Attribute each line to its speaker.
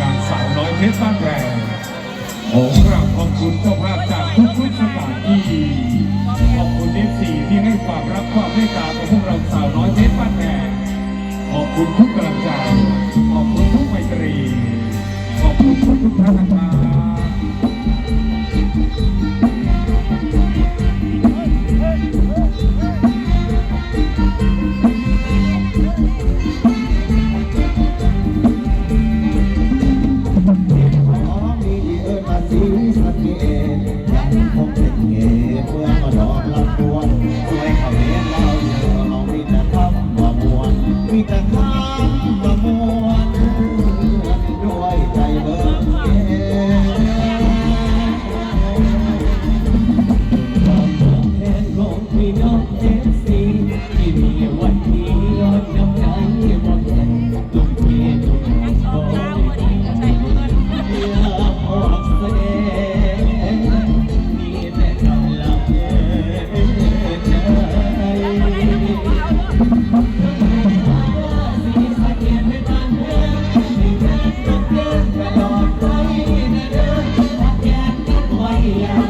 Speaker 1: งานสาวน้อยเพชรบ้านแรงขอกราบขอบคุณเจ้าภาพจากทุกทุกสถานที่ขอบคุณเอฟซีที่ให้ความรับความเมตตากับพวกเราสาวน้อยเพชรบ้านแรงขอบคุณทุกกำลังใจขอบคุณทุกไมตรีขอบคุณทุกท่าน
Speaker 2: Yeah.